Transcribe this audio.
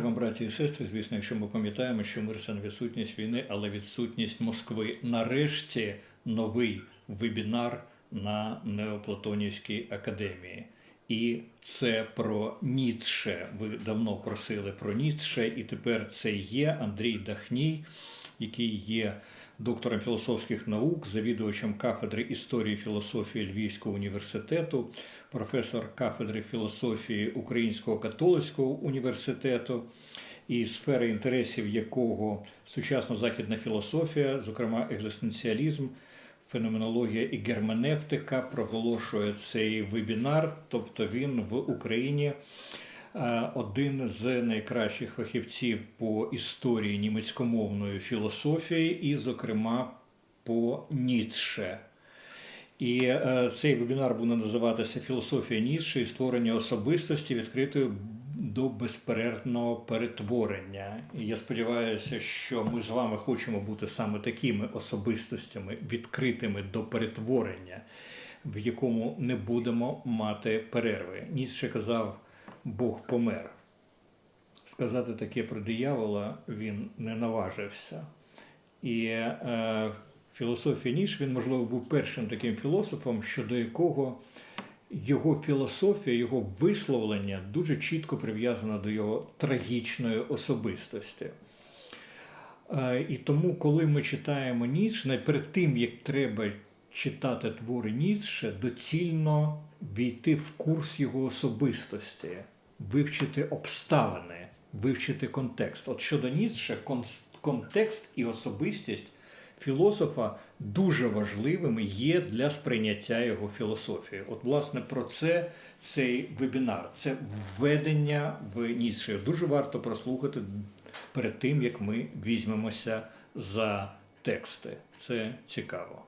браті і сестри, звісно, якщо ми пам'ятаємо, що мир це не відсутність війни, але відсутність Москви. Нарешті новий вебінар на Неоплатонівській академії. І це про Ніцше. Ви давно просили про Ніцше, і тепер це є Андрій Дахній, який є доктором філософських наук, завідувачем кафедри історії філософії Львівського університету, професор кафедри філософії Українського католицького університету, і сфери інтересів якого сучасна західна філософія, зокрема екзистенціалізм, феноменологія і герменевтика, проголошує цей вебінар. Тобто він в Україні один з найкращих фахівців по історії німецькомовної філософії, і, зокрема, по Ніцше. І е, цей вебінар буде називатися Філософія Ніцше і створення особистості відкритої до безперервного перетворення. І я сподіваюся, що ми з вами хочемо бути саме такими особистостями, відкритими до перетворення, в якому не будемо мати перерви. Ніцше казав, Бог помер. Сказати таке про диявола він не наважився. І е, філософія Ніч, він, можливо, був першим таким філософом, щодо якого його філософія, його висловлення дуже чітко прив'язано до його трагічної особистості. Е, І тому, коли ми читаємо Ніцше, перед тим, як треба читати твори Ніцше, доцільно війти в курс його особистості, вивчити обставини, вивчити контекст. От щодо Ніцше, контекст і особистість філософа дуже важливими є для сприйняття його філософії. От, власне, про це цей вебінар, це введення в Ніцше. Дуже варто прослухати перед тим, як ми візьмемося за тексти. Це цікаво.